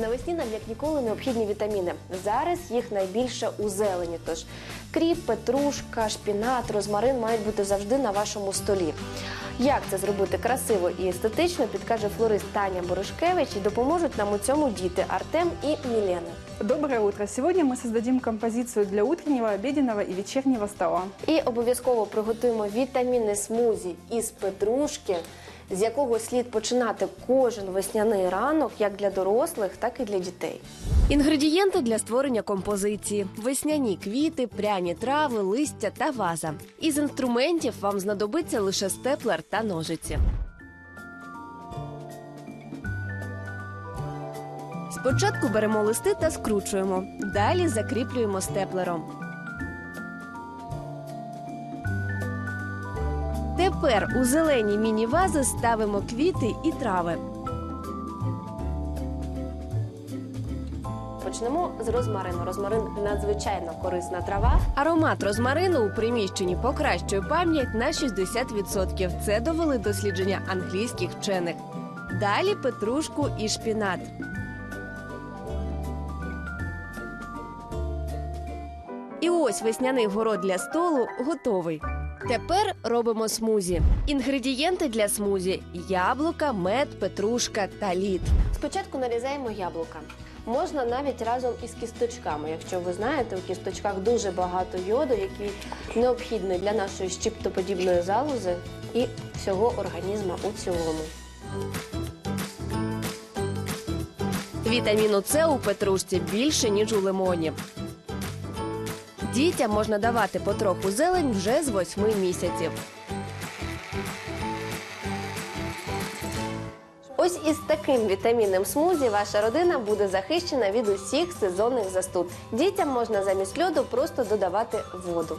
Навесні нам як ніколи необхідні вітаміни. Зараз їх найбільше у зелені. Тож кріп, петрушка, шпінат, розмарин мають бути завжди на вашому столі. Як це зробити красиво і естетично, підкаже флорист Таня Борошкевич і допоможуть нам у цьому діти Артем і Мілена. Доброе утро! Сегодня мы создадим композицию для утреннего, обеденного и вечернего стола. І обов'язково приготуємо вітамінне смузі із петрушки, з якого слід починати кожен весняний ранок, як для дорослих, так і для дітей. Інгредієнти для створення композиції: весняні квіти, пряні трави, листя та ваза. Із інструментів вам знадобиться лише степлер та ножиці. Спочатку беремо листи та скручуємо. Далі закріплюємо степлером. Тепер у зелені міні-вази ставимо квіти і трави. Почнемо з розмарину. Розмарин надзвичайно корисна трава. Аромат розмарину у приміщенні покращує пам'ять на 60%. Це довели дослідження англійських вчених. Далі петрушку і шпінат. І ось весняний город для столу готовий. Тепер робимо смузі. Інгредієнти для смузі: яблука, мед, петрушка та лід. Спочатку нарізаємо яблука. Можна навіть разом із кісточками. Якщо ви знаєте, у кісточках дуже багато йоду, який необхідний для нашої щиптоподібної залози і всього організму у цілому. Вітаміну С у петрушці більше, ніж у лимоні. Дітям можна давати потроху зелень вже з восьми місяців. Ось із таким вітамінним смузі ваша родина буде захищена від усіх сезонних застуд. Дітям можна замість льоду просто додавати воду.